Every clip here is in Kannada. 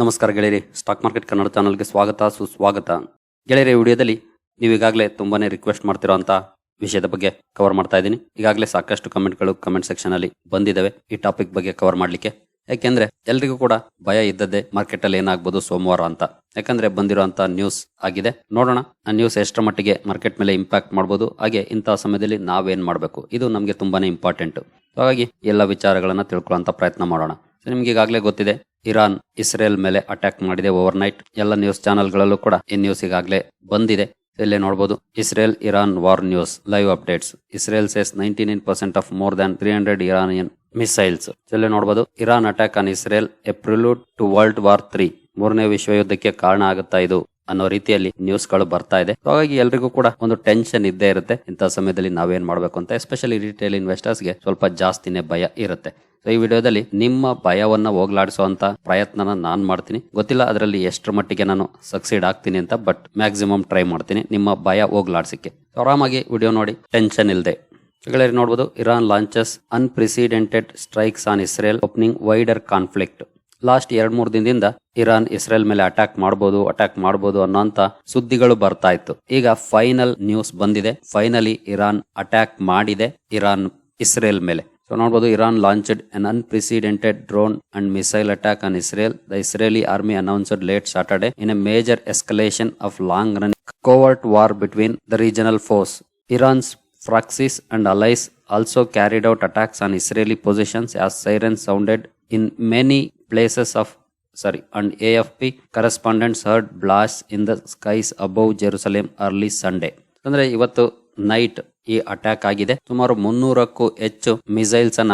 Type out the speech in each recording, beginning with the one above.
ನಮಸ್ಕಾರ ಗೆಳೆಯರಿ ಸ್ಟಾಕ್ ಮಾರ್ಕೆಟ್ ಕನ್ನಡ ಚಾನಲ್ಗೆ ಸ್ವಾಗತ, ಸುಸ್ವಾಗತ. ಗೆಳೆಯರಿ ವಿಡಿಯೋದಲ್ಲಿ ನೀವು ಈಗಾಗಲೇ ತುಂಬಾನೇ ರಿಕ್ವೆಸ್ಟ್ ಮಾಡ್ತಿರೋಂಥ ವಿಷಯದ ಬಗ್ಗೆ ಕವರ್ ಮಾಡ್ತಾ ಇದ್ದೀನಿ. ಈಗಾಗಲೇ ಸಾಕಷ್ಟು ಕಮೆಂಟ್ಗಳು ಕಮೆಂಟ್ ಸೆಕ್ಷನ್ ಅಲ್ಲಿ ಬಂದಿದ್ದಾವೆ ಈ ಟಾಪಿಕ್ ಬಗ್ಗೆ ಕವರ್ ಮಾಡಲಿಕ್ಕೆ. ಯಾಕೆಂದ್ರೆ ಎಲ್ರಿಗೂ ಕೂಡ ಭಯ ಇದ್ದದ್ದೇ ಮಾರ್ಕೆಟ್ ಅಲ್ಲಿ ಏನಾಗ್ಬೋದು ಸೋಮವಾರ ಅಂತ. ಯಾಕಂದ್ರೆ ಬಂದಿರುವಂತ ನ್ಯೂಸ್ ಆಗಿದೆ. ನೋಡೋಣ, ಆ ನ್ಯೂಸ್ ಎಷ್ಟರ ಮಟ್ಟಿಗೆ ಮಾರ್ಕೆಟ್ ಮೇಲೆ ಇಂಪ್ಯಾಕ್ಟ್ ಮಾಡ್ಬೋದು. ಹಾಗೆ ಇಂತಹ ಸಮಯದಲ್ಲಿ ನಾವೇನ್ ಮಾಡಬೇಕು? ಇದು ನಮಗೆ ತುಂಬಾನೇ ಇಂಪಾರ್ಟೆಂಟ್ ಹಾಗಾಗಿ ಎಲ್ಲ ವಿಚಾರಗಳನ್ನ ತಿಳ್ಕೊಳ್ಳೋಂಥ ಪ್ರಯತ್ನ ಮಾಡೋಣ. ನಿಮ್ಗೆ ಈಗಾಗಲೇ ಗೊತ್ತಿದೆ, ಇರಾನ್, ಇಸ್ರೇಲ್ ಮೇಲೆ ಅಟ್ಯಾಕ್ ಮಾಡಿದೆ ಓವರ್ ನೈಟ್ ಎಲ್ಲ ನ್ಯೂಸ್ ಚಾನೆಲ್ಗಳಲ್ಲೂ ಕೂಡ ಈ ನ್ಯೂಸ್ ಈಗಾಗಲೇ ಬಂದಿದೆ. ಇಲ್ಲೇ ನೋಡಬಹುದು Israel, Iran war news live updates Israel says ninety nine percent of more than three hundred Iranian missiles ಇಲ್ಲೇ ನೋಡಬಹುದು Iran attack on Israel a prelude to world war three ಮೂರನೇ ವಿಶ್ವ ಯುದ್ಧಕ್ಕೆ ಕಾರಣ ಆಗುತ್ತಾ ಇದು? ಅನ್ನೋ ರೀತಿಯಲ್ಲಿ ನ್ಯೂಸ್ಗಳು ಬರ್ತಾ ಇದೆ. ಹಾಗಾಗಿ ಎಲ್ರಿಗೂ ಕೂಡ ಒಂದು ಟೆನ್ಷನ್ ಇದ್ದೇ ಇರುತ್ತೆ. ಇಂತಹ ಸಮಯದಲ್ಲಿ ನಾವೇನ್ ಮಾಡ್ಬೇಕು ಅಂತ ಎಸ್ಪೆಷಲಿ ರಿಟೇಲ್ ಇನ್ವೆಸ್ಟರ್ಸ್ಗೆ ಸ್ವಲ್ಪ ಜಾಸ್ತಿನೇ ಭಯ ಇರುತ್ತೆ. ಸೊ ಈ ವಿಡಿಯೋದಲ್ಲಿ ನಿಮ್ಮ ಭಯವನ್ನ ಹೋಗ್ಲಾಡಿಸುವಂತ ಪ್ರಯತ್ನನ ನಾನ್ ಮಾಡ್ತೀನಿ. ಗೊತ್ತಿಲ್ಲ ಅದರಲ್ಲಿ ಎಷ್ಟರ ಮಟ್ಟಿಗೆ ನಾನು ಸಕ್ಸೀಡ್ ಆಗ್ತೀನಿ ಅಂತ ಬಟ್ ಮ್ಯಾಕ್ಸಿಮಮ್ ಟ್ರೈ ಮಾಡ್ತೀನಿ ನಿಮ್ಮ ಭಯ ಹೋಗ್ಲಾಡ್ಸಿಕ್ಕೆ. ಆರಾಮಾಗಿ ವಿಡಿಯೋ ನೋಡಿ ಟೆನ್ಷನ್ ಇಲ್ಲದೆ ನೋಡಬಹುದು Iran launches unprecedented strikes on Israel opening wider conflict last ಎರಡ್ ಮೂರ್ ದಿನದಿಂದ ಇರಾನ್, ಇಸ್ರೇಲ್ ಮೇಲೆ ಅಟ್ಯಾಕ್ ಮಾಡಬಹುದು ಅಟ್ಯಾಕ್ ಮಾಡಬಹುದು ಅನ್ನೋಂತ ಸುದ್ದಿಗಳು ಬರ್ತಾ ಇತ್ತು. ಈಗ ಫೈನಲ್ ನ್ಯೂಸ್ ಬಂದಿದೆ. ಫೈನಲಿ ಇರಾನ್ ಅಟ್ಯಾಕ್ ಮಾಡಿದೆ, ಇರಾನ್, ಇಸ್ರೇಲ್ ಮೇಲೆ. ಸೊ ನೋಡಬಹುದು Iran launched an unprecedented drone and missile attack on Israel the Israeli army announced late Saturday in a major escalation of long run covert war between the regional force Iran's proxies and allies also carried out attacks on Israeli positions as siren sounded in many places of, sorry, and AFP correspondents heard blasts in the skies above Jerusalem early Sunday. ಅಂದ್ರೆ ಇವತ್ತು ನೈಟ್ ಈ ಅಟ್ಯಾಕ್ ಆಗಿದೆ. ಸುಮಾರು ಮುನ್ನೂರಕ್ಕೂ ಹೆಚ್ಚು ಮಿಸೈಲ್ಸ್ ಅನ್ನ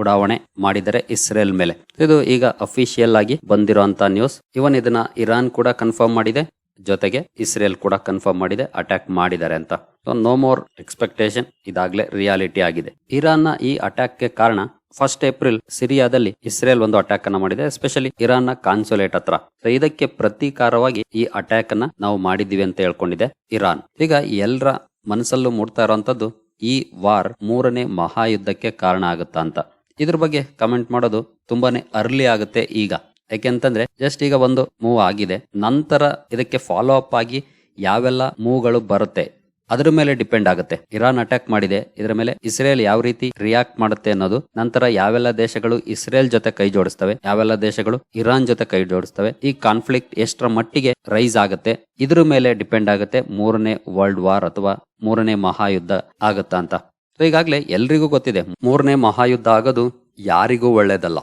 ಉಡಾವಣೆ ಮಾಡಿದರೆ ಇಸ್ರೇಲ್ ಮೇಲೆ. ಇದು ಈಗ ಅಫಿಷಿಯಲ್ ಆಗಿ ಬಂದಿರುವಂತ ನ್ಯೂಸ್ ಇವನ್ ಇದನ್ನ ಇರಾನ್ ಕೂಡ ಕನ್ಫರ್ಮ್ ಮಾಡಿದೆ. ಜೊತೆಗೆ ಇಸ್ರೇಲ್ ಕೂಡ ಕನ್ಫರ್ಮ್ ಮಾಡಿದೆ ಅಟ್ಯಾಕ್ ಮಾಡಿದ್ದಾರೆ ಅಂತ. ಸೊ ನೋ ಮೋರ್ ಎಕ್ಸ್ಪೆಕ್ಟೇಷನ್ ಇದಾಗ್ಲೇ ರಿಯಾಲಿಟಿ ಆಗಿದೆ. ಇರಾನ್ನ ಈ ಅಟ್ಯಾಕ್ಗೆ ಕಾರಣ ಫಸ್ಟ್ ಏಪ್ರಿಲ್ ಸಿರಿಯಾದಲ್ಲಿ ಇಸ್ರೇಲ್ ಒಂದು ಅಟ್ಯಾಕ್ ಅನ್ನ ಮಾಡಿದೆ ಎಸ್ಪೆಷಲಿ ಇರಾನ್ನ ಕಾನ್ಸುಲೇಟ್ ಹತ್ರ ಇದಕ್ಕೆ ಪ್ರತೀಕಾರವಾಗಿ ಈ ಅಟ್ಯಾಕ್ ಅನ್ನ ನಾವು ಮಾಡಿದ್ದೀವಿ ಅಂತ ಹೇಳ್ಕೊಂಡಿದೆ ಇರಾನ್. ಈಗ ಎಲ್ಲರ ಮನಸ್ಸಲ್ಲೂ ಮೂಡ್ತಾ ಇರುವಂತದ್ದು ಈ ವಾರ್ ಮೂರನೇ ಮಹಾಯುದ್ಧಕ್ಕೆ ಕಾರಣ ಆಗುತ್ತಾ ಅಂತ. ಇದ್ರ ಬಗ್ಗೆ ಕಮೆಂಟ್ ಮಾಡೋದು ತುಂಬಾನೇ ಅರ್ಲಿ ಆಗುತ್ತೆ ಈಗ. ಯಾಕೆಂತಂದ್ರೆ ಜಸ್ಟ್ ಈಗ ಒಂದು ಮೂವ್ ಆಗಿದೆ. ನಂತರ ಇದಕ್ಕೆ ಫಾಲೋ ಅಪ್ ಆಗಿ ಯಾವೆಲ್ಲ ಮೂವ್ಗಳು ಬರುತ್ತೆ? ಅದ್ರ ಮೇಲೆ ಡಿಪೆಂಡ್ ಆಗುತ್ತೆ. ಇರಾನ್ ಅಟ್ಯಾಕ್ ಮಾಡಿದೆ. ಇದರ ಮೇಲೆ ಇಸ್ರೇಲ್ ಯಾವ ರೀತಿ ರಿಯಾಕ್ಟ್ ಮಾಡುತ್ತೆ ಅನ್ನೋದು. ನಂತರ ಯಾವೆಲ್ಲ ದೇಶಗಳು ಇಸ್ರೇಲ್ ಜೊತೆ ಕೈ ಜೋಡಿಸ್ತವೆ. ಯಾವೆಲ್ಲ ದೇಶಗಳು ಇರಾನ್ ಜೊತೆ ಕೈ ಜೋಡಿಸ್ತವೆ. ಈ ಕಾನ್ಫ್ಲಿಕ್ಟ್ ಎಷ್ಟರ ಮಟ್ಟಿಗೆ ರೈಸ್ ಆಗುತ್ತೆ. ಇದ್ರ ಮೇಲೆ ಡಿಪೆಂಡ್ ಆಗುತ್ತೆ ಮೂರನೇ ವರ್ಲ್ಡ್ ವಾರ್ ಅಥವಾ ಮೂರನೇ ಮಹಾಯುದ್ಧ ಆಗುತ್ತಾ ಅಂತ. ಸೊ ಈಗಾಗಲೇ ಎಲ್ರಿಗೂ ಗೊತ್ತಿದೆ. ಮೂರನೇ ಮಹಾಯುದ್ಧ ಆಗೋದು ಯಾರಿಗೂ ಒಳ್ಳೇದಲ್ಲ.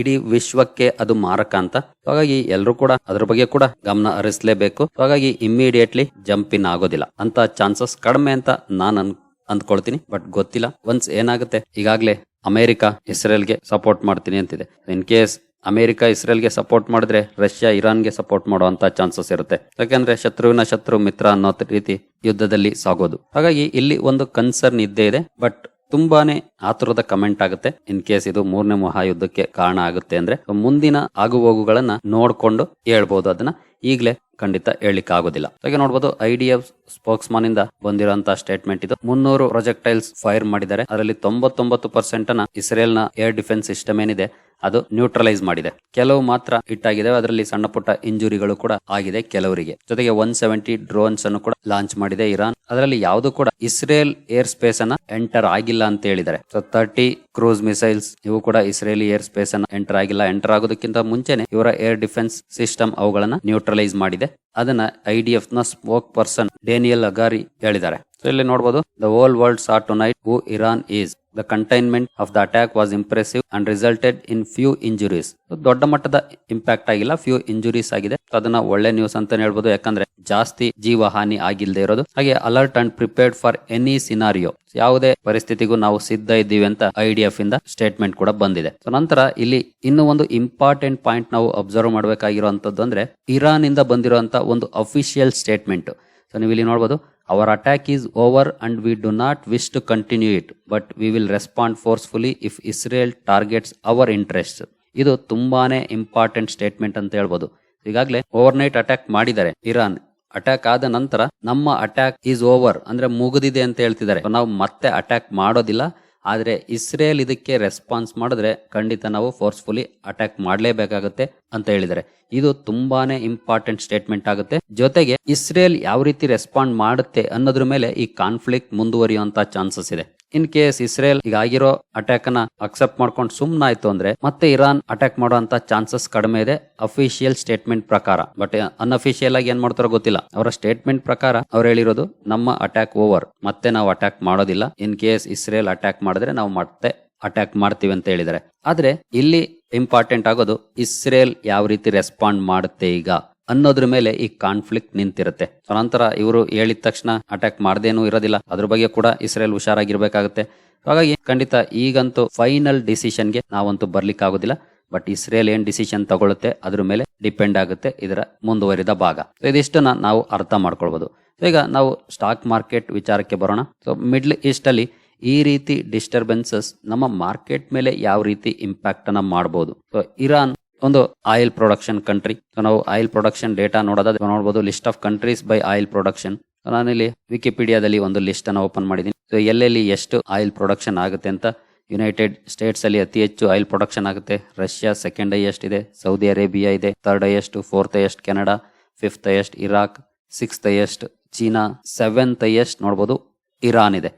ಇಡೀ ವಿಶ್ವಕ್ಕೆ ಅದು ಮಾರಕ ಅಂತ. ಹಾಗಾಗಿ ಎಲ್ಲರೂ ಕೂಡ ಅದ್ರ ಬಗ್ಗೆ ಕೂಡ ಗಮನ ಹರಿಸಲೇಬೇಕು. ಹಾಗಾಗಿ ಇಮ್ಮಿಡಿಯೇಟ್ಲಿ ಜಂಪ್ ಇನ್ ಆಗೋದಿಲ್ಲ. ಅಂತ ಚಾನ್ಸಸ್ ಕಡಿಮೆ ಅಂತ ನಾನು ಅನ್, ಅಂದ್ಕೊಳ್ತೀನಿ. ಬಟ್ ಗೊತ್ತಿಲ್ಲ. ಒನ್ಸ್ ಏನಾಗುತ್ತೆ, ಈಗಾಗಲೇ ಅಮೆರಿಕ, ಇಸ್ರೇಲ್ಗೆ ಸಪೋರ್ಟ್ ಮಾಡ್ತೀನಿ ಅಂತಿದೆ. ಇನ್ ಕೇಸ್ ಅಮೆರಿಕ, ಇಸ್ರೇಲ್ಗೆ ಸಪೋರ್ಟ್ ಮಾಡಿದ್ರೆ ರಷ್ಯಾ, ಇರಾನ್ಗೆ ಸಪೋರ್ಟ್ ಮಾಡುವಂತ ಚಾನ್ಸಸ್ ಇರುತ್ತೆ. ಯಾಕಂದ್ರೆ ಶತ್ರುವಿನ ಶತ್ರು, ಮಿತ್ರ ಅನ್ನೋ ರೀತಿ ಯುದ್ಧದಲ್ಲಿ ಸಾಗೋದು. ಹಾಗಾಗಿ ಇಲ್ಲಿ ಒಂದು ಕನ್ಸರ್ನ್ ಇದ್ದೇ ಇದೆ. ಬಟ್ ತುಂಬಾನೇ ಆತುರದ ಕಮೆಂಟ್ ಆಗುತ್ತೆ. ಇನ್ ಕೇಸ್ ಇದು ಮೂರನೇ ಮಹಾಯುದ್ಧಕ್ಕೆ ಕಾರಣ ಆಗುತ್ತೆ ಅಂದ್ರೆ ಮುಂದಿನ ಆಗುಹೋಗುಗಳನ್ನ ನೋಡ್ಕೊಂಡು ಹೇಳ್ಬೋದು. ಅದನ್ನ ಈಗಲೇ ಖಂಡಿತ ಹೇಳಲಿಕ್ಕೆ ಆಗೋದಿಲ್ಲ. ಹಾಗೆ ನೋಡಬಹುದು ಐ ಡಿ ಎಫ್ ಸ್ಪೋಕ್ಸ್ಮನ್ ಇಂದ ಬಂದಿರುವಂತಹ ಸ್ಟೇಟ್ಮೆಂಟ್ ಇದು. ಮುನ್ನೂರು ಪ್ರೊಜೆಕ್ಟೈಲ್ಸ್ ಫೈರ್ ಮಾಡಿದ್ದಾರೆ. ಅದರಲ್ಲಿ ತೊಂಬತ್ತೊಂಬತ್ತು ಪರ್ಸೆಂಟ್ ಅನ್ನ ಇಸ್ರೇಲ್ನ ಏರ್ ಡಿಫೆನ್ಸ್ ಸಿಸ್ಟಮ್ ಏನಿದೆ ಅದು ನ್ಯೂಟ್ರಲೈಸ್ ಮಾಡಿದೆ. ಕೆಲವು ಮಾತ್ರ ಇಟ್ಟಾಗಿದೆ ಅದರಲ್ಲಿ ಸಣ್ಣ ಪುಟ್ಟ ಇಂಜುರಿಗಳು ಕೂಡ ಆಗಿದೆ ಕೆಲವರಿಗೆ. ಜೊತೆಗೆ ಒನ್ ಸೆವೆಂಟಿ ಡ್ರೋನ್ಸ್ ಅನ್ನು ಕೂಡ ಲಾಂಚ್ ಮಾಡಿದೆ ಇರಾನ್. ಅದರಲ್ಲಿ ಯಾವುದು ಕೂಡ ಇಸ್ರೇಲ್ ಏರ್ ಸ್ಪೇಸ್ ಅನ್ನ ಎಂಟರ್ ಆಗಿಲ್ಲ ಅಂತ ಹೇಳಿದ್ದಾರೆ. ಸೊ ತರ್ಟಿ ಕ್ರೂಸ್ ಮಿಸೈಲ್ಸ್ ಇವು ಕೂಡ ಇಸ್ರೇಲಿ ಏರ್ ಸ್ಪೇಸ್ ಅನ್ನ ಎಂಟರ್ ಆಗಿಲ್ಲ. ಎಂಟರ್ ಆಗೋದಕ್ಕಿಂತ ಮುಂಚೆನೆ ಇವರ ಏರ್ ಡಿಫೆನ್ಸ್ ಸಿಸ್ಟಮ್ ಅವುಗಳನ್ನ ನ್ಯೂಟ್ರಲೈಸ್ ಮಾಡಿದೆ. ಅದನ್ನ ಐಡಿಎಫ್ನ ಸ್ಪೋಕ್ ಪರ್ಸನ್ ಡೇನಿಯಲ್ ಅಗಾರಿ ಹೇಳಿದ್ದಾರೆ. ಇಲ್ಲಿ ನೋಡಬಹುದು the whole world saw tonight who Iran is the containment of the attack was impressive and resulted in few injuries ದೊಡ್ಡ ಮಟ್ಟದ ಇಂಪ್ಯಾಕ್ಟ್ ಆಗಿಲ್ಲ ಫ್ಯೂ ಇಂಜುರೀಸ್ ಆಗಿದೆ. ಅದನ್ನ ಒಳ್ಳೆ ನ್ಯೂಸ್ ಅಂತ ಹೇಳ್ಬೋದು. ಯಾಕಂದ್ರೆ ಜಾಸ್ತಿ ಜೀವ ಹಾನಿ ಆಗಿಲ್ಲದೆ ಇರೋದು. ಹಾಗೆ alert and prepared for any scenario ಯಾವುದೇ ಪರಿಸ್ಥಿತಿಗೂ ನಾವು ಸಿದ್ಧ ಇದ್ದೀವಿ ಅಂತ ಐಡಿಎಫ್ ಇಂದ ಸ್ಟೇಟ್ಮೆಂಟ್ ಕೂಡ ಬಂದಿದೆ. ಸೊ ನಂತರ ಇಲ್ಲಿ ಇನ್ನು ಒಂದು ಇಂಪಾರ್ಟೆಂಟ್ ಪಾಯಿಂಟ್ ನಾವು ಅಬ್ಸರ್ವ್ ಮಾಡಬೇಕಾಗಿರುವಂತದ್ದು ಅಂದ್ರೆ ಇರಾನ್ ಇಂದ ಬಂದಿರುವಂತಹ ಒಂದು ಅಫಿಷಿಯಲ್ ಸ್ಟೇಟ್ಮೆಂಟ್ ಸೊ ನೀವು ಇಲ್ಲಿ ನೋಡಬಹುದು our attack is over and we do not wish to continue it but we will respond forcefully if Israel targets our interest ಇದು ತುಂಬಾನೇ ಇಂಪಾರ್ಟೆಂಟ್ ಸ್ಟೇಟ್ಮೆಂಟ್ ಅಂತ ಹೇಳ್ಬೋದು. ಈಗಾಗಲೇ ಓವರ್ ನೈಟ್ ಅಟ್ಯಾಕ್ ಮಾಡಿದ್ದಾರೆ. ಇರಾನ್ ಅಟ್ಯಾಕ್ ಆದ ನಂತರ ನಮ್ಮ ಅಟ್ಯಾಕ್ ಈಸ್ ಓವರ್ ಅಂದ್ರೆ ಮುಗಿದಿದೆ ಅಂತ ಹೇಳ್ತಿದ್ದಾರೆ. ನಾವು ಮತ್ತೆ ಅಟ್ಯಾಕ್ ಮಾಡೋದಿಲ್ಲ. ಆದ್ರೆ ಇಸ್ರೇಲ್ ಇದಕ್ಕೆ ರೆಸ್ಪಾನ್ಸ್ ಮಾಡಿದ್ರೆ ಖಂಡಿತ ನಾವು ಫೋರ್ಸ್ಫುಲಿ ಅಟ್ಯಾಕ್ ಮಾಡಲೇಬೇಕಾಗುತ್ತೆ ಅಂತ ಹೇಳಿದರೆ ಇದು ತುಂಬಾನೇ ಇಂಪಾರ್ಟೆಂಟ್ ಸ್ಟೇಟ್ಮೆಂಟ್ ಆಗುತ್ತೆ. ಜೊತೆಗೆ ಇಸ್ರೇಲ್ ಯಾವ ರೀತಿ ರೆಸ್ಪಾಂಡ್ ಮಾಡುತ್ತೆ ಅನ್ನೋದ್ರ ಮೇಲೆ ಈ ಕಾನ್ಫ್ಲಿಕ್ಟ್ ಮುಂದುವರಿಯುವಂತ ಚಾನ್ಸಸ್ ಇದೆ. ಇನ್ ಕೇಸ್ ಇಸ್ರೇಲ್ ಈಗ ಆಗಿರೋ ಅಟ್ಯಾಕ್ನ ಅಕ್ಸೆಪ್ಟ್ ಮಾಡ್ಕೊಂಡು ಸುಮ್ನಾಯ್ತು ಅಂದ್ರೆ ಮತ್ತೆ ಇರಾನ್ ಅಟ್ಯಾಕ್ ಮಾಡುವಂತ ಚಾನ್ಸಸ್ ಕಡಿಮೆ ಇದೆ. ಅಫಿಷಿಯಲ್ ಸ್ಟೇಟ್ಮೆಂಟ್ ಪ್ರಕಾರ. ಬಟ್ ಅನ್ಅಫಿಷಿಯಲ್ ಆಗಿ ಏನ್ ಮಾಡ್ತಾರೋ ಗೊತ್ತಿಲ್ಲ. ಅವರ ಸ್ಟೇಟ್ಮೆಂಟ್ ಪ್ರಕಾರ ಅವ್ರು ಹೇಳಿರೋದು, ನಮ್ಮ ಅಟ್ಯಾಕ್ ಓವರ್ ಮತ್ತೆ ನಾವು ಅಟ್ಯಾಕ್ ಮಾಡೋದಿಲ್ಲ. ಇನ್ ಕೇಸ್ ಇಸ್ರೇಲ್ ಅಟ್ಯಾಕ್ ಮಾಡಿದ್ರೆ ನಾವು ಮತ್ತೆ ಅಟ್ಯಾಕ್ ಮಾಡ್ತೀವಿ ಅಂತ ಹೇಳಿದ್ದಾರೆ. ಆದ್ರೆ, ಇಲ್ಲಿ ಇಂಪಾರ್ಟೆಂಟ್ ಆಗೋದು, ಇಸ್ರೇಲ್ ಯಾವ ರೀತಿ ರೆಸ್ಪಾಂಡ್ ಮಾಡುತ್ತೆ ಈಗ? ಅನ್ನೋದ್ರ ಮೇಲೆ ಈ ಕಾನ್ಫ್ಲಿಕ್ಟ್ ನಿಂತಿರುತ್ತೆ. ಸೊ ನಂತರ ಇವರು ಹೇಳಿದ ತಕ್ಷಣ ಅಟ್ಯಾಕ್ ಮಾಡ್ದೇನು ಇರೋದಿಲ್ಲ. ಅದ್ರ ಬಗ್ಗೆ ಕೂಡ ಇಸ್ರೇಲ್ ಹುಷಾರಾಗಿರ್ಬೇಕಾಗುತ್ತೆ. ಹಾಗಾಗಿ ಖಂಡಿತ ಈಗಂತೂ ಫೈನಲ್ ಡಿಸಿಷನ್ಗೆ ನಾವಂತೂ ಬರ್ಲಿಕ್ಕೆ ಆಗೋದಿಲ್ಲ ಬಟ್ ಇಸ್ರೇಲ್ ಏನ್ ಡಿಸಿಷನ್ ತಗೊಳುತ್ತೆ, ಅದ್ರ ಮೇಲೆ ಡಿಪೆಂಡ್ ಆಗುತ್ತೆ ಇದರ ಮುಂದುವರಿದ ಭಾಗ. ಇದಿಷ್ಟನ್ನ ನಾವು ಅರ್ಥ ಮಾಡ್ಕೊಳ್ಬಹುದು ಈಗ ನಾವು ಸ್ಟಾಕ್ ಮಾರ್ಕೆಟ್ ವಿಚಾರಕ್ಕೆ ಬರೋಣ. ಸೊ ಮಿಡ್ಲ್ ಈಸ್ಟ್ ಅಲ್ಲಿ ಈ ರೀತಿ ಡಿಸ್ಟರ್ಬೆನ್ಸಸ್ ನಮ್ಮ ಮಾರ್ಕೆಟ್ ಮೇಲೆ ಯಾವ ರೀತಿ ಇಂಪ್ಯಾಕ್ಟ್ ಅನ್ನ ಮಾಡಬಹುದು ಸೊ ಇರಾನ್ ಒಂದು ಆಯಿಲ್ ಪ್ರೊಡಕ್ಷನ್ ಕಂಟ್ರಿ ನಾವು ಆಯಿಲ್ ಪ್ರೊಡಕ್ಷನ್ ಡೇಟಾ ನೋಡೋದಾದ್ರೆ ನೋಡಬಹುದು list of countries by oil production ನಾನಿಲ್ಲಿ ವಿಕಿಪೀಡಿಯಾದಲ್ಲಿ ಒಂದು ಲಿಸ್ಟ್ ಅನ್ನು ಓಪನ್ ಮಾಡಿದ್ದೀನಿ ಸೊ ಎಲ್ಲೆಲ್ಲಿ ಎಷ್ಟು ಆಯಿಲ್ ಪ್ರೊಡಕ್ಷನ್ ಆಗುತ್ತೆ ಅಂತ ಯುನೈಟೆಡ್ ಸ್ಟೇಟ್ಸ್ ಅಲ್ಲಿ ಅತಿ ಹೆಚ್ಚು ಆಯಿಲ್ ಪ್ರೊಡಕ್ಷನ್ ಆಗುತ್ತೆ. ರಷ್ಯಾ ಸೆಕೆಂಡ್ ಹೈಯೆಸ್ಟ್ ಇದೆ ಸೌದಿ ಅರೇಬಿಯಾ ಇದೆ third highest fourth highest Canada fifth highest Iraq sixth highest China seventh highest ನೋಡಬಹುದು ಇರಾನ್ ಇದೆ.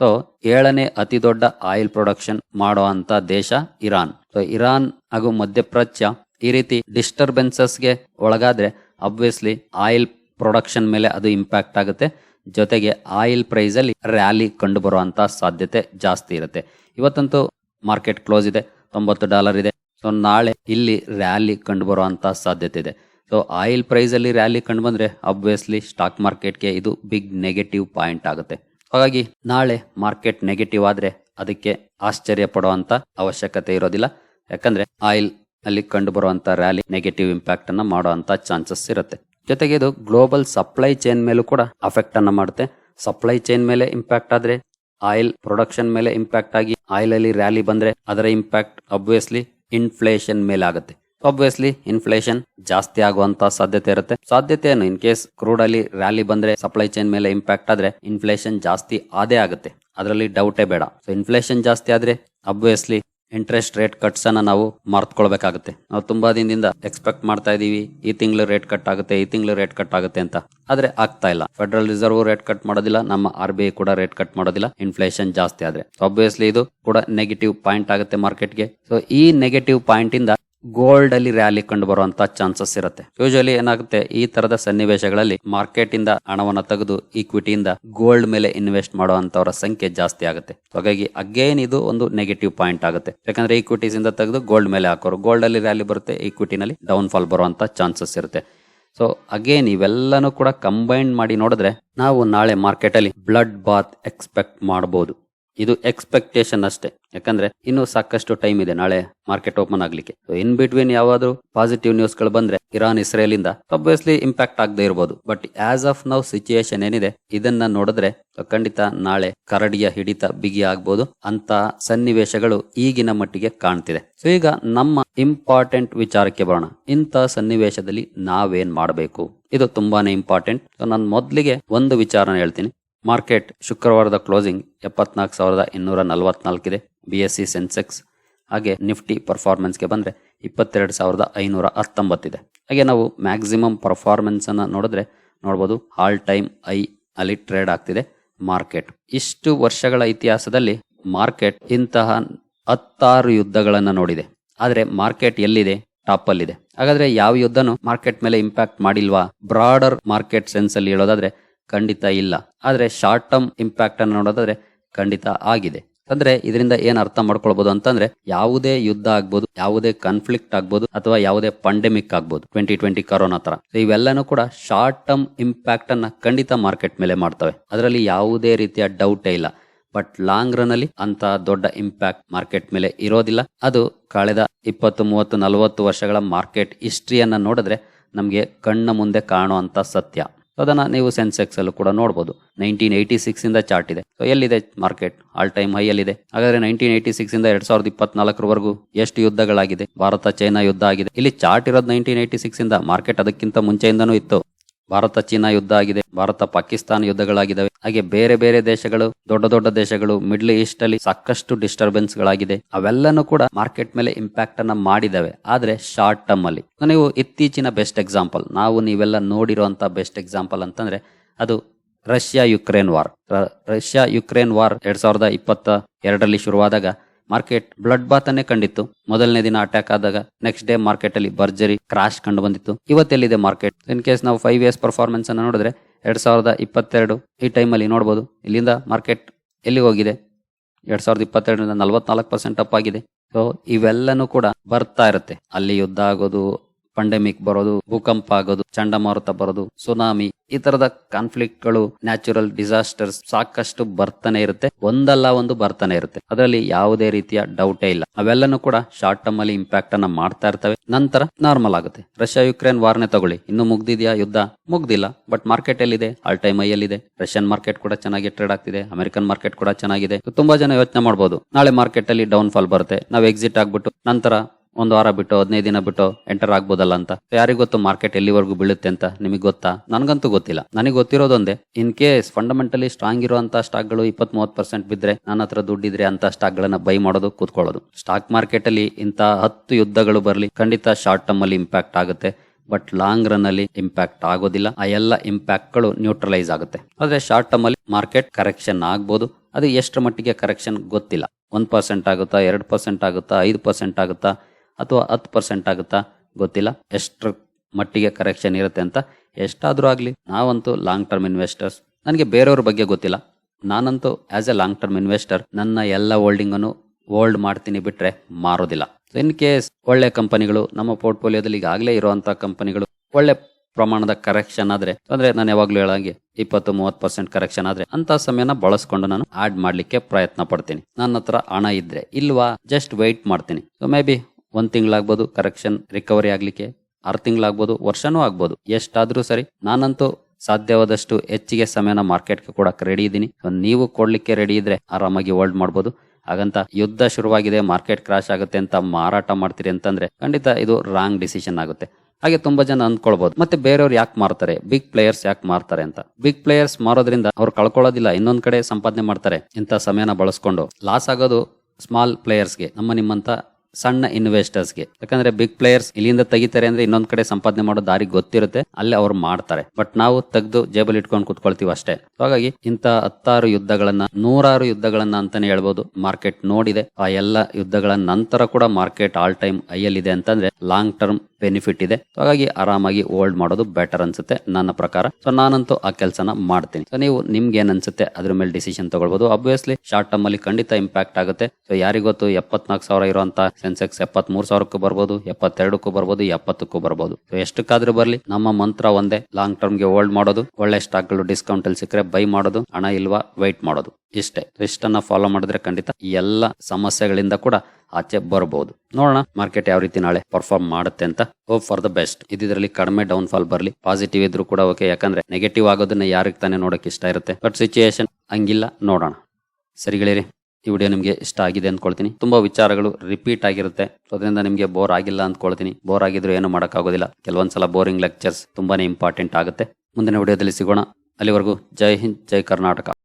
ಸೊ ಏಳನೇ ಅತಿ ದೊಡ್ಡ ಆಯಿಲ್ ಪ್ರೊಡಕ್ಷನ್ ಮಾಡುವಂತ ದೇಶ ಇರಾನ್. ಸೊ ಇರಾನ್ ಹಾಗೂ ಮಧ್ಯಪ್ರಾಚ್ಯ ಈ ರೀತಿ ಡಿಸ್ಟರ್ಬೆನ್ಸಸ್ಗೆ ಒಳಗಾದ್ರೆ ಅಬ್ವಿಯಸ್ಲಿ ಆಯಿಲ್ ಪ್ರೊಡಕ್ಷನ್ ಮೇಲೆ ಅದು ಇಂಪ್ಯಾಕ್ಟ್ ಆಗುತ್ತೆ. ಜೊತೆಗೆ ಆಯಿಲ್ ಪ್ರೈಸ್ ಅಲ್ಲಿ ರ್ಯಾಲಿ ಕಂಡು ಬರುವಂತ ಸಾಧ್ಯತೆ ಜಾಸ್ತಿ ಇರುತ್ತೆ. ಇವತ್ತಂತೂ ಮಾರ್ಕೆಟ್ ಕ್ಲೋಸ್ ಇದೆ, ತೊಂಬತ್ತು ಡಾಲರ್ ಇದೆ. ಸೊ ನಾಳೆ ಇಲ್ಲಿ ರ್ಯಾಲಿ ಕಂಡು ಬರುವಂತ ಸಾಧ್ಯತೆ ಇದೆ. ಸೊ ಆಯಿಲ್ ಪ್ರೈಸ್ ಅಲ್ಲಿ ರ್ಯಾಲಿ ಕಂಡು ಬಂದ್ರೆ ಅಬ್ವಿಯಸ್ಲಿ ಸ್ಟಾಕ್ ಮಾರ್ಕೆಟ್ಗೆ ಇದು ಬಿಗ್ ನೆಗೆಟಿವ್ ಪಾಯಿಂಟ್ ಆಗುತ್ತೆ. ಹಾಗಾಗಿ ನಾಳೆ ಮಾರ್ಕೆಟ್ ನೆಗೆಟಿವ್ ಆದ್ರೆ ಅದಕ್ಕೆ ಆಶ್ಚರ್ಯ ಪಡುವಂಥ ಅವಶ್ಯಕತೆ ಇರೋದಿಲ್ಲ. ಯಾಕಂದ್ರೆ ಆಯಿಲ್ ಅಲ್ಲಿ ಕಂಡು ಬರುವಂತ ರ್ಯಾಲಿ ನೆಗೆಟಿವ್ ಇಂಪ್ಯಾಕ್ಟ್ ಮಾಡುವಂಥ ಚಾನ್ಸಸ್ ಇರುತ್ತೆ. ಜೊತೆಗೆ ಇದು ಗ್ಲೋಬಲ್ ಸಪ್ಲೈ ಚೈನ್ ಮೇಲೂ ಕೂಡ ಅಫೆಕ್ಟ್ ಅನ್ನ ಮಾಡುತ್ತೆ. ಸಪ್ಲೈ ಚೈನ್ ಮೇಲೆ ಇಂಪ್ಯಾಕ್ಟ್ ಆದ್ರೆ ಆಯಿಲ್ ಪ್ರೊಡಕ್ಷನ್ ಮೇಲೆ ಇಂಪ್ಯಾಕ್ಟ್ ಆಗಿ ಆಯಿಲ್ ಅಲ್ಲಿ ರ್ಯಾಲಿ ಬಂದ್ರೆ ಅದರ ಇಂಪ್ಯಾಕ್ಟ್ ಅಬ್ವಿಯಸ್ಲಿ ಇನ್ಫ್ಲೇಷನ್ ಮೇಲೆ ಆಗುತ್ತೆ ಅಬ್ವಿಯಸ್ಲಿ ಇನ್ಫ್ಲೇಷನ್ ಜಾಸ್ತಿ ಆಗುವಂತ ಸಾಧ್ಯತೆ ಇರುತ್ತೆ. ಸಾಧ್ಯತೆ ಇನ್ ಕೇಸ್ ಕ್ರೂಡ್ ಅಲ್ಲಿ ರ್ಯಾಲಿ ಬಂದ್ರೆ ಸಪ್ಲೈ ಚೈನ್ ಮೇಲೆ ಇಂಪ್ಯಾಕ್ಟ್ ಆದ್ರೆ ಇನ್ಫ್ಲೇಷನ್ ಜಾಸ್ತಿ ಆದೇ ಆಗುತ್ತೆ. ಅದರಲ್ಲಿ ಡೌಟೇ ಬೇಡ. ಸೊ ಇನ್ಫ್ಲೇಷನ್ ಜಾಸ್ತಿ ಆದ್ರೆ ಅಬ್ವಿಯಸ್ಲಿ ಇಂಟ್ರೆಸ್ಟ್ ರೇಟ್ ಕಟ್ಸ್ ಅನ್ನ ನಾವು ಮರ್ತ್ಕೊಳ್ಬೇಕಾಗುತ್ತೆ. ನಾವು ತುಂಬಾ ದಿನದಿಂದ ಎಕ್ಸ್ಪೆಕ್ಟ್ ಮಾಡ್ತಾ ಇದೀವಿ ಈ ತಿಂಗಳು ರೇಟ್ ಕಟ್ ಆಗುತ್ತೆ, ಈ ತಿಂಗಳು ರೇಟ್ ಕಟ್ ಆಗುತ್ತೆ ಅಂತ. ಆದ್ರೆ ಆಗ್ತಾ ಇಲ್ಲ. ಫೆಡರಲ್ ರಿಸರ್ವ್ ರೇಟ್ ಕಟ್ ಮಾಡೋದಿಲ್ಲ, ನಮ್ಮ ಆರ್ ಬಿ ಐ ಕೂಡ ರೇಟ್ ಕಟ್ ಮಾಡೋದಿಲ್ಲ ಇನ್ಫ್ಲೇಷನ್ ಜಾಸ್ತಿ ಆದ್ರೆ. ಅಬ್ವಿಯಸ್ಲಿ ಇದು ಕೂಡ ನೆಗೆಟಿವ್ ಪಾಯಿಂಟ್ ಆಗುತ್ತೆ ಮಾರ್ಕೆಟ್ಗೆ ಸೊ ಈ ನೆಗೆಟಿವ್ ಪಾಯಿಂಟ್ ಇಂದ ಗೋಲ್ಡ್ ಅಲ್ಲಿ ರ್ಯಾಲಿ ಕಂಡು ಬರುವಂತ ಚಾನ್ಸಸ್ ಇರುತ್ತೆ. ಯೂಶಲಿ ಏನಾಗುತ್ತೆ, ಈ ತರದ ಸನ್ನಿವೇಶಗಳಲ್ಲಿ ಮಾರ್ಕೆಟ್ ಇಂದ ಹಣವನ್ನ ತೆಗೆದು ಈಕ್ವಿಟಿಯಿಂದ ಗೋಲ್ಡ್ ಮೇಲೆ ಇನ್ವೆಸ್ಟ್ ಮಾಡುವಂತವರ ಸಂಖ್ಯೆ ಜಾಸ್ತಿ ಆಗುತ್ತೆ. ಹಾಗಾಗಿ ಅಗೇನ್ ಇದು ಒಂದು ನೆಗೆಟಿವ್ ಪಾಯಿಂಟ್ ಆಗುತ್ತೆ. ಯಾಕಂದ್ರೆ ಈಕ್ವಿಟೀಸ್ ಇಂದ ತೆಗೆದು ಗೋಲ್ಡ್ ಮೇಲೆ ಹಾಕೋರು. ಗೋಲ್ಡ್ ಅಲ್ಲಿ ರ್ಯಾಲಿ ಬರುತ್ತೆ ಈಕ್ವಿಟಿನಲ್ಲಿ ಡೌನ್ ಫಾಲ್ ಬರುವಂತ ಚಾನ್ಸಸ್ ಇರುತ್ತೆ. ಸೊ ಅಗೇನ್ ಇವೆಲ್ಲನೂ ಕೂಡ ಕಂಬೈನ್ ಮಾಡಿ ನೋಡಿದ್ರೆ ನಾವು ನಾಳೆ ಮಾರ್ಕೆಟ್ ಅಲ್ಲಿ ಬ್ಲಡ್ ಬಾತ್ ಎಕ್ಸ್ಪೆಕ್ಟ್ ಮಾಡಬಹುದು ಇದು ಎಕ್ಸ್ಪೆಕ್ಟೇಷನ್ ಅಷ್ಟೇ. ಯಾಕಂದ್ರೆ ಇನ್ನು ಸಾಕಷ್ಟು ಟೈಮ್ ಇದೆ ನಾಳೆ ಮಾರ್ಕೆಟ್ ಓಪನ್ ಆಗ್ಲಿಕ್ಕೆ. ಇನ್ ಬಿಟ್ವೀನ್ ಯಾವಾದ್ರೂ ಪಾಸಿಟಿವ್ ನ್ಯೂಸ್ಗಳು ಬಂದ್ರೆ ಇರಾನ್ ಇಸ್ರೇಲ್ ಇಂದ ಅಬ್ವಿಯಸ್ಲಿ ಇಂಪ್ಯಾಕ್ಟ್ ಆಗದೆ ಇರಬಹುದು but as of now situation ಏನಿದೆ, ಇದನ್ನ ನೋಡಿದ್ರೆ ಖಂಡಿತ ನಾಳೆ ಕರಡಿಯ ಹಿಡಿತ ಬಿಗಿ ಆಗ್ಬೋದು ಅಂತ ಸನ್ನಿವೇಶಗಳು ಈಗಿನ ಮಟ್ಟಿಗೆ ಕಾಣ್ತಿದೆ. ಸೊ ಈಗ ನಮ್ಮ ಇಂಪಾರ್ಟೆಂಟ್ ವಿಚಾರಕ್ಕೆ ಬರೋಣ. ಇಂಥ ಸನ್ನಿವೇಶದಲ್ಲಿ ನಾವೇನ್ ಮಾಡಬೇಕು? ಇದು ತುಂಬಾನೇ ಇಂಪಾರ್ಟೆಂಟ್ ಸೊ ನಾನು ಮೊದಲಿಗೆ ಒಂದು ವಿಚಾರನ ಹೇಳ್ತೀನಿ. ಮಾರ್ಕೆಟ್ ಶುಕ್ರವಾರದ ಕ್ಲೋಸಿಂಗ್ ಎಪ್ಪತ್ನಾಲ್ಕು ಸಾವಿರದ ಇನ್ನೂರ ನಲವತ್ನಾಲ್ಕಿದೆ. ಬಿ ಎಸ್ ಸಿ ಸೆನ್ಸೆಕ್ಸ್ ಹಾಗೆ ನಿಫ್ಟಿ ಪರ್ಫಾರ್ಮೆನ್ಸ್ಗೆ ಬಂದರೆ ಇಪ್ಪತ್ತೆರಡು ಸಾವಿರದ ಐನೂರ ಹತ್ತೊಂಬತ್ತಿದೆ. ಹಾಗೆ ನಾವು ಮ್ಯಾಕ್ಸಿಮಮ್ ಪರ್ಫಾರ್ಮೆನ್ಸನ್ನು ನೋಡಿದ್ರೆ ನೋಡ್ಬೋದು ಆಲ್ ಟೈಮ್ ಐ ಅಲ್ಲಿ ಟ್ರೇಡ್ ಆಗ್ತಿದೆ ಮಾರ್ಕೆಟ್. ಇಷ್ಟು ವರ್ಷಗಳ ಇತಿಹಾಸದಲ್ಲಿ ಮಾರ್ಕೆಟ್ ಇಂತಹ ಹತ್ತಾರು ಯುದ್ಧಗಳನ್ನು ನೋಡಿದೆ. ಆದರೆ ಮಾರ್ಕೆಟ್ ಎಲ್ಲಿದೆ? ಟಾಪಲ್ಲಿದೆ ಹಾಗಾದರೆ ಯಾವ ಯುದ್ಧನೂ ಮಾರ್ಕೆಟ್ ಮೇಲೆ ಇಂಪ್ಯಾಕ್ಟ್ ಮಾಡಿಲ್ವಾ? ಬ್ರಾಡರ್ ಮಾರ್ಕೆಟ್ ಸೆನ್ಸಲ್ಲಿ ಹೇಳೋದಾದ್ರೆ ಖಂಡಿತ ಇಲ್ಲ. ಆದರೆ ಶಾರ್ಟ್ ಟರ್ಮ್ ಇಂಪ್ಯಾಕ್ಟ್ ಅನ್ನು ನೋಡೋದಾದ್ರೆ ಖಂಡಿತ ಆಗಿದೆ. ಅಂದ್ರೆ ಇದರಿಂದ ಏನ್ ಅರ್ಥ ಮಾಡ್ಕೊಳ್ಬಹುದು ಅಂತಂದ್ರೆ ಯಾವುದೇ ಯುದ್ಧ ಆಗ್ಬೋದು, ಯಾವುದೇ ಕನ್ಫ್ಲಿಕ್ಟ್ ಆಗ್ಬೋದು, ಅಥವಾ ಯಾವುದೇ ಪಂಡೆಮಿಕ್ ಆಗ್ಬೋದು ಟ್ವೆಂಟಿ ಟ್ವೆಂಟಿ ಕರೋನಾ ತರ. ಇವೆಲ್ಲನೂ ಕೂಡ ಶಾರ್ಟ್ ಟರ್ಮ್ ಇಂಪ್ಯಾಕ್ಟ್ ಅನ್ನ ಖಂಡಿತ ಮಾರ್ಕೆಟ್ ಮೇಲೆ ಮಾಡ್ತವೆ. ಅದರಲ್ಲಿ ಯಾವುದೇ ರೀತಿಯ ಡೌಟ್ ಇಲ್ಲ. ಬಟ್ ಲಾಂಗ್ ರನ್ ಅಲ್ಲಿ ಅಂತ ದೊಡ್ಡ ಇಂಪ್ಯಾಕ್ಟ್ ಮಾರ್ಕೆಟ್ ಮೇಲೆ ಇರೋದಿಲ್ಲ. ಅದು ಕಳೆದ ಇಪ್ಪತ್ತು, ಮೂವತ್ತು, ನಲವತ್ತು ವರ್ಷಗಳ ಮಾರ್ಕೆಟ್ ಹಿಸ್ಟ್ರಿಯನ್ನ ನೋಡಿದ್ರೆ ನಮಗೆ ಕಣ್ಣ ಮುಂದೆ ಕಾಣುವಂತ ಸತ್ಯ. ಅದನ್ನ ನೀವು ಸೆನ್ಸೆಕ್ಸ್ ಅಲ್ಲೂ ಕೂಡ ನೋಡಬಹುದು ನೈನ್ಟೀನ್ ಏಯ್ಟಿ ಸಿಕ್ಸ್ ಇಂದ ಚಾರ್ಟ್ ಇದೆ. ಸೊ ಎಲ್ಲಿದೆ ಮಾರ್ಕೆಟ್ ಆಲ್ ಟೈಮ್ ಹೈ ಅಲ್ಲಿದೆ. ಹಾಗಾದ್ರೆ ನೈನ್ಟೀನ್ ಏಯ್ಟಿ ಇಂದ ಎರಡ್ ಸಾವಿರದ ಇಪ್ಪತ್ನಾಲ್ಕರವರೆಗೂ ಎಷ್ಟು ಯುದ್ಧಗಳಾಗಿದೆ? ಭಾರತ, ಚೈನಾ ಯುದ್ಧ ಆಗಿದೆ. ಇಲ್ಲಿ ಚಾರ್ಟ್ ಇರೋದು ನೈನ್ಟೀನ್ ಏಯ್ಟಿ ಸಿಕ್ಸ್ ಇಂದ. ಮಾರ್ಕೆಟ್ ಅದಕ್ಕಿಂತ ಮುಂಚೆಯಿಂದನೂ ಇತ್ತು. ಭಾರತ ಚೀನಾ ಯುದ್ಧ ಆಗಿದೆ. ಭಾರತ ಪಾಕಿಸ್ತಾನ ಯುದ್ಧಗಳಾಗಿದ್ದಾವೆ. ಹಾಗೆ ಬೇರೆ ಬೇರೆ ದೇಶಗಳು, ದೊಡ್ಡ ದೊಡ್ಡ ದೇಶಗಳು, ಮಿಡ್ಲ್ ಈಸ್ಟ್ ಅಲ್ಲಿ ಸಾಕಷ್ಟು ಡಿಸ್ಟರ್ಬೆನ್ಸ್ ಗಳಾಗಿದೆ. ಅವೆಲ್ಲನೂ ಕೂಡ ಮಾರ್ಕೆಟ್ ಮೇಲೆ ಇಂಪ್ಯಾಕ್ಟ್ ಅನ್ನ ಮಾಡಿದಾವೆ ಆದ್ರೆ ಶಾರ್ಟ್ ಟರ್ಮ್ ಅಲ್ಲಿ. ನೀವು ಇತ್ತೀಚಿನ ಬೆಸ್ಟ್ ಎಕ್ಸಾಂಪಲ್ ನಾವು ನೀವೆಲ್ಲ ನೋಡಿರುವಂತ ಬೆಸ್ಟ್ ಎಕ್ಸಾಂಪಲ್ ಅಂತಂದ್ರೆ ಅದು Russia Ukraine war Russia Ukraine war ಎರಡ್ ಸಾವಿರದ ಇಪ್ಪತ್ತ ಎರಡರಲ್ಲಿ ಶುರುವಾದಾಗ ಮಾರ್ಕೆಟ್ ಬ್ಲಡ್ ಬಾತ್ ಅನ್ನೇ ಕಂಡಿತ್ತು. ಮೊದಲನೇ ದಿನ ಅಟ್ಯಾಕ್ ಆದಾಗ ನೆಕ್ಸ್ಟ್ ಡೇ ಮಾರ್ಕೆಟ್ ಅಲ್ಲಿ ಭರ್ಜರಿ ಕ್ರಾಶ್ ಕಂಡು ಬಂದಿತ್ತು. ಇವತ್ತೆಲ್ಲಿದೆ ಮಾರ್ಕೆಟ್ ಇನ್ ಕೇಸ್ ನಾವು ಫೈವ್ ಇಯರ್ಸ್ ಪರ್ಫಾರ್ಮೆನ್ಸ್ ಅನ್ನು ನೋಡಿದ್ರೆ ಎರಡ್ ಸಾವಿರದ ಇಪ್ಪತ್ತೆರಡು ಈ ಟೈಮ್ ಅಲ್ಲಿ ನೋಡಬಹುದು ಇಲ್ಲಿಂದ ಮಾರ್ಕೆಟ್ ಎಲ್ಲಿ ಹೋಗಿದೆ? ಎರಡ್ ಸಾವಿರದ ಇಪ್ಪತ್ತೆರಡರಿಂದ ನಲವತ್ನಾಲ್ಕು ಪರ್ಸೆಂಟ್ ಅಪ್ ಆಗಿದೆ. ಸೊ ಇವೆಲ್ಲನೂ ಕೂಡ ಬರ್ತಾ ಇರುತ್ತೆ. ಅಲ್ಲಿ ಯುದ್ಧ ಆಗೋದು ಪಂಡೆಮಿಕ್ ಬರೋದು, ಭೂಕಂಪ ಆಗೋದು, ಚಂಡಮಾರುತ ಬರೋದು ಸುನಾಮಿ ಈ ತರದ ಕಾನ್ಫ್ಲಿಕ್ಟ್ಗಳು ನ್ಯಾಚುರಲ್ ಡಿಸಾಸ್ಟರ್ಸ್ ಸಾಕಷ್ಟು ಬರ್ತಾನೆ ಇರುತ್ತೆ. ಒಂದಲ್ಲ ಒಂದು ಬರ್ತಾನೆ ಇರುತ್ತೆ. ಅದರಲ್ಲಿ ಯಾವುದೇ ರೀತಿಯ ಡೌಟೇ ಇಲ್ಲ. ಅವೆಲ್ಲನೂ ಕೂಡ ಶಾರ್ಟ್ ಟರ್ಮ್ ಅಲ್ಲಿ ಇಂಪ್ಯಾಕ್ಟ್ ಅನ್ನ ಮಾಡ್ತಾ ಇರ್ತವೆ. ನಂತರ ನಾರ್ಮಲ್ ಆಗುತ್ತೆ. ರಷ್ಯಾ ಯುಕ್ರೇನ್ ವಾರ್ನೆ ತಗೊಳ್ಳಿ. ಇನ್ನು ಮುಗ್ದಿದ್ಯಾ? ಯುದ್ಧ ಮುಗ್ದಿಲ್ಲ. ಬಟ್ ಮಾರ್ಕೆಟ್ ಎಲ್ಲಿದೆ? ಆಲ್ ಟೈಮ್ ಐಯಲ್ಲಿದೆ ರಷ್ಯನ್ ಮಾರ್ಕೆಟ್ ಕೂಡ ಚೆನ್ನಾಗಿ ಟ್ರೇಡ್ ಆಗ್ತಿದೆ. ಅಮೆರಿಕನ್ ಮಾರ್ಕೆಟ್ ಕೂಡ ಚೆನ್ನಾಗಿದೆ. ತುಂಬಾ ಜನ ಯೋಚನೆ ಮಾಡಬಹುದು ನಾಳೆ ಮಾರ್ಕೆಟ್ ಅಲ್ಲಿ ಡೌನ್ ಫಾಲ್ ಬರುತ್ತೆ. ನಾವು ಎಕ್ಸಿಟ್ ಆಗ್ಬಿಟ್ಟು ನಂತರ ಒಂದು ವಾರ ಬಿಟ್ಟು, ಹದಿನೈದು ದಿನ ಬಿಟ್ಟು ಎಂಟರ್ ಆಗ್ಬೋದಲ್ಲ ಅಂತ. ಯಾರಿಗೂ ಗೊತ್ತು ಮಾರ್ಕೆಟ್ ಎಲ್ಲಿವರೆಗೂ ಬೀಳುತ್ತೆ ಅಂತ ನಿಮಗೆ ಗೊತ್ತಾ? ನನಗಂತೂ ಗೊತ್ತಿಲ್ಲ. ನನಗೆ ಗೊತ್ತಿರೋದೊಂದೇ ಇನ್ ಕೇಸ್ ಫಂಡಮೆಂಟಲಿ ಸ್ಟ್ರಾಂಗ್ ಇರುವಂತ ಸ್ಟಾಕ್ಗಳು ಇಪ್ಪತ್ ಮೂವತ್ ಪರ್ಸೆಂಟ್ ಬಿದ್ರೆ, ನನ್ನ ಹತ್ರ ದುಡ್ಡಿದ್ರೆ ಅಂತ ಸ್ಟಾಕ್ ಗಳನ್ನ ಬೈ ಮಾಡೋದು, ಕೂತ್ಕೊಳ್ಳೋದು. ಸ್ಟಾಕ್ ಮಾರ್ಕೆಟ್ ಅಲ್ಲಿ ಇಂತ ಹತ್ತು ಯುದ್ಧಗಳು ಬರಲಿ, ಖಂಡಿತ ಶಾರ್ಟ್ ಟರ್ಮ್ ಅಲ್ಲಿ ಇಂಪ್ಯಾಕ್ಟ್ ಆಗುತ್ತೆ. ಬಟ್ ಲಾಂಗ್ ರನ್ ಅಲ್ಲಿ ಇಂಪ್ಯಾಕ್ಟ್ ಆಗೋದಿಲ್ಲ. ಆ ಎಲ್ಲ ಇಂಪ್ಯಾಕ್ಟ್ಗಳು ನ್ಯೂಟ್ರಲೈಸ್ ಆಗುತ್ತೆ. ಆದ್ರೆ ಶಾರ್ಟ್ ಟರ್ಮ್ ಅಲ್ಲಿ ಮಾರ್ಕೆಟ್ ಕರೆಕ್ಷನ್ ಆಗ್ಬೋದು. ಅದು ಎಷ್ಟರ ಮಟ್ಟಿಗೆ ಕರೆಕ್ಷನ್ ಗೊತ್ತಿಲ್ಲ. ಒಂದ್ ಪರ್ಸೆಂಟ್ ಆಗುತ್ತಾ, ಎರಡು ಪರ್ಸೆಂಟ್ ಆಗುತ್ತಾ, ಐದು ಪರ್ಸೆಂಟ್ ಆಗುತ್ತಾ ಅಥವಾ ಹತ್ತು ಪರ್ಸೆಂಟ್ ಆಗುತ್ತಾ? ಗೊತ್ತಿಲ್ಲ. ಎಷ್ಟರ ಮಟ್ಟಿಗೆ ಕರೆಕ್ಷನ್ ಇರುತ್ತೆ ಅಂತ ಎಷ್ಟಾದರೂ ಆಗಲಿ, ನಾವಂತೂ ಲಾಂಗ್ ಟರ್ಮ್ ಇನ್ವೆಸ್ಟರ್ಸ್ ನನಗೆ ಬೇರೆಯವ್ರ ಬಗ್ಗೆ ಗೊತ್ತಿಲ್ಲ. ನಾನಂತೂ as a long term investor ನನ್ನ ಎಲ್ಲ ಹೋಲ್ಡಿಂಗನ್ನು ಹೋಲ್ಡ್ ಮಾಡ್ತೀನಿ ಬಿಟ್ಟರೆ ಮಾರೋದಿಲ್ಲ. ಇನ್ ಕೇಸ್ ಒಳ್ಳೆ ಕಂಪನಿಗಳು ನಮ್ಮ ಪೋರ್ಟ್ಫೋಲಿಯೋದಲ್ಲಿ ಈಗಾಗಲೇ ಇರುವಂತ ಕಂಪನಿಗಳು ಒಳ್ಳೆ ಪ್ರಮಾಣದ ಕರೆಕ್ಷನ್ ಆದರೆ, ಅಂದರೆ ನಾನು ಯಾವಾಗಲೂ ಹೇಳಂಗೆ ಇಪ್ಪತ್ತು, ಮೂವತ್ತು ಪರ್ಸೆಂಟ್ ಕರೆಕ್ಷನ್ ಆದರೆ ಅಂತ ಸಮಯನ ಬಳಸ್ಕೊಂಡು ನಾನು ಆಡ್ ಮಾಡಲಿಕ್ಕೆ ಪ್ರಯತ್ನ ಪಡ್ತೀನಿ. ನನ್ನ ಹತ್ರ ಹಣ ಇದ್ರೆ ಇಲ್ವಾ ಜಸ್ಟ್ ವೆಯ್ಟ್ ಮಾಡ್ತೀನಿ. ಸೊ ಮೇ ಬಿ ಒಂದ್ ತಿಂಗಳಾಗ್ಬೋದು ಕರೆಕ್ಷನ್ ರಿಕವರಿ ಆಗ್ಲಿಕ್ಕೆ, ಆರು ತಿಂಗಳಾಗ್ಬೋದು, ವರ್ಷನೂ ಆಗ್ಬೋದು. ಎಷ್ಟಾದ್ರೂ ಸರಿ, ನಾನಂತೂ ಸಾಧ್ಯವಾದಷ್ಟು ಹೆಚ್ಚಿಗೆ ಸಮಯನ ಮಾರ್ಕೆಟ್ಗೆ ಕೊಡಕ್ ರೆಡಿ ಇದ್ದೀನಿ. ನೀವು ಕೊಡ್ಲಿಕ್ಕೆ ರೆಡಿ ಇದ್ರೆ ಆರಾಮಾಗಿ ಹೋಲ್ಡ್ ಮಾಡ್ಬೋದು. ಹಾಗಂತ ಯುದ್ಧ ಶುರುವಾಗಿದೆ ಮಾರ್ಕೆಟ್ ಕ್ರಾಶ್ ಆಗುತ್ತೆ ಅಂತ ಮಾರಾಟ ಮಾಡ್ತೀರಿ ಅಂತಂದ್ರೆ ಖಂಡಿತ ಇದು ರಾಂಗ್ ಡಿಸಿಷನ್ ಆಗುತ್ತೆ. ಹಾಗೆ ತುಂಬಾ ಜನ ಅಂದ್ಕೊಳ್ಬಹುದು ಮತ್ತೆ ಬೇರೆಯವ್ರು ಯಾಕೆ ಮಾರ್ತಾರೆ? ಬಿಗ್ ಪ್ಲೇಯರ್ಸ್ ಯಾಕೆ ಮಾರ್ತಾರೆ ಅಂತ. ಬಿಗ್ ಪ್ಲೇಯರ್ಸ್ ಮಾರೋದ್ರಿಂದ ಅವ್ರು ಕಳ್ಕೊಳ್ಳೋದಿಲ್ಲ, ಇನ್ನೊಂದ್ ಕಡೆ ಸಂಪಾದನೆ ಮಾಡ್ತಾರೆ. ಇಂಥ ಸಮಯನ ಬಳಸ್ಕೊಂಡು ಲಾಸ್ ಆಗೋದು ಸ್ಮಾಲ್ ಪ್ಲೇಯರ್ಸ್ಗೆ ನಮ್ಮ ನಿಮ್ಮಂತ ಸಣ್ಣ ಇನ್ವೆಸ್ಟರ್ಸ್ಗೆ ಯಾಕಂದ್ರೆ ಬಿಗ್ ಪ್ಲೇಯರ್ಸ್ ಇಲ್ಲಿಂದ ತೆಗಿತಾರೆ ಅಂದ್ರೆ ಇನ್ನೊಂದ್ ಕಡೆ ಸಂಪಾದನೆ ಮಾಡೋ ದಾರಿ ಗೊತ್ತಿರುತ್ತೆ, ಅಲ್ಲಿ ಅವ್ರು ಮಾಡ್ತಾರೆ. ಬಟ್ ನಾವು ತೆಗೆದು ಜೇಬಲ್ ಇಟ್ಕೊಂಡು ಕುತ್ಕೊಳ್ತೀವಿ ಅಷ್ಟೇ. ಹಾಗಾಗಿ ಇಂತ ಹತ್ತಾರು ಯುದ್ಧಗಳನ್ನ, ನೂರಾರು ಯುದ್ಧಗಳನ್ನ ಅಂತಾನೆ ಹೇಳ್ಬೋದು ಮಾರ್ಕೆಟ್ ನೋಡಿದೆ. ಆ ಎಲ್ಲ ಯುದ್ಧಗಳ ನಂತರ ಕೂಡ ಮಾರ್ಕೆಟ್ ಆಲ್ ಟೈಮ್ ಐಯಲ್ಲಿದೆ ಅಂತಂದ್ರೆ ಲಾಂಗ್ ಟರ್ಮ್ ಬೆನಿಫಿಟ್ ಇದೆ. ಹಾಗಾಗಿ ಆರಾಮಾಗಿ ಹೋಲ್ಡ್ ಮಾಡೋದು ಬೆಟರ್ ಅನ್ಸುತ್ತೆ ನನ್ನ ಪ್ರಕಾರ. ಸೊ ನಾನಂತೂ ಆ ಕೆಲಸನ ಮಾಡ್ತೀನಿ. ಸೊ ನೀವು ನಿಮ್ಗೆ ಏನ್ ಅನ್ಸುತ್ತೆ ಅದ್ರ ಮೇಲೆ ಡಿಸಿಷನ್ ತಗೊಳ್ಬಹುದು ಅಬ್ವಿಯಸ್ಲಿ ಶಾರ್ಟ್ ಟರ್ಮ್ ಅಲ್ಲಿ ಖಂಡಿತ ಇಂಪ್ಯಾಕ್ಟ್ ಆಗುತ್ತೆ. ಸೊ ಯಾರಿಗೊತ್ತು ಎಪ್ಪತ್ನಾಲ್ಕು ಸಾವಿರ ಇರುವಂತ ಸೆನ್ಸೆಕ್ಸ್ ಎಪ್ಪತ್ ಮೂರ್ ಸಾವಿರಕ್ಕೂ ಬರ್ಬೋದು, ಎಪ್ಪತ್ತೆರಡಕ್ಕೂ ಬರ್ಬೋದು, ಎಪ್ಪತ್ತಕ್ಕೂ ಬರ್ಬೋದು. ಸೊ ಎಷ್ಟಕ್ಕಾದ್ರೂ ಬರ್ಲಿ, ನಮ್ಮ ಮಂತ್ರ ಒಂದೇ. ಲಾಂಗ್ ಟರ್ಮ್ಗೆ ಹೋಲ್ಡ್ ಮಾಡೋದು. ಒಳ್ಳೆ ಸ್ಟಾಕ್ಗಳು ಡಿಸ್ಕೌಂಟ್ ಅಲ್ಲಿ ಸಿಕ್ಕರೆ ಬೈ ಮಾಡೋದು, ಹಣ ಇಲ್ವಾ ವೈಟ್ ಮಾಡೋದು. ಇಷ್ಟೇ. ಇಷ್ಟನ್ನ ಫಾಲೋ ಮಾಡಿದ್ರೆ ಖಂಡಿತ ಎಲ್ಲ ಸಮಸ್ಯೆಗಳಿಂದ ಕೂಡ ಆಚೆ ಬರಬಹುದು ನೋಡೋಣ ಮಾರ್ಕೆಟ್ ಯಾವ ರೀತಿ ನಾಳೆ ಪರ್ಫಾರ್ಮ್ ಮಾಡುತ್ತೆ ಅಂತ. ಹೋಪ್ ಫಾರ್ ದ ಬೆಸ್ಟ್ ಇದ್ರಲ್ಲಿ ಕಡಿಮೆ ಡೌನ್ ಫಾಲ್ ಬರಲಿ. ಪಾಸಿಟಿವ್ ಇದ್ರು ಕೂಡ ಓಕೆ ಯಾಕಂದ್ರೆ ನೆಗೆಟಿವ್ ಆಗೋದನ್ನ ಯಾರಿಗೆ ತಾನೇ ನೋಡೋಕೆ ಇಷ್ಟ ಇರುತ್ತೆ. ಬಟ್ ಸಿಚುಯೇಷನ್ ಹಂಗಿಲ್ಲ. ನೋಡೋಣ. ಸರಿಗಳಿರಿ ಈ ವಿಡಿಯೋ ನಿಮಗೆ ಇಷ್ಟ ಆಗಿದೆ ಅಂದ್ಕೊಳ್ತೀನಿ ತುಂಬಾ ವಿಚಾರಗಳು ರಿಪೀಟ್ ಆಗಿರುತ್ತೆ. ಅದರಿಂದ ನಿಮಗೆ ಬೋರ್ ಆಗಿಲ್ಲ ಅಂದ್ಕೊಳ್ತೀನಿ ಬೋರ್ ಆಗಿದ್ರು ಏನು ಮಾಡೋಕ್ಕಾಗೋದಿಲ್ಲ. ಕೆಲವೊಂದ್ಸಲ ಬೋರಿಂಗ್ ಲೆಕ್ಚರ್ಸ್ ತುಂಬಾನೇ ಇಂಪಾರ್ಟೆಂಟ್ ಆಗುತ್ತೆ. ಮುಂದಿನ ವಿಡಿಯೋದಲ್ಲಿ ಸಿಗೋಣ. ಅಲ್ಲಿವರೆಗೂ ಜೈ ಹಿಂದ್, ಜೈ ಕರ್ನಾಟಕ.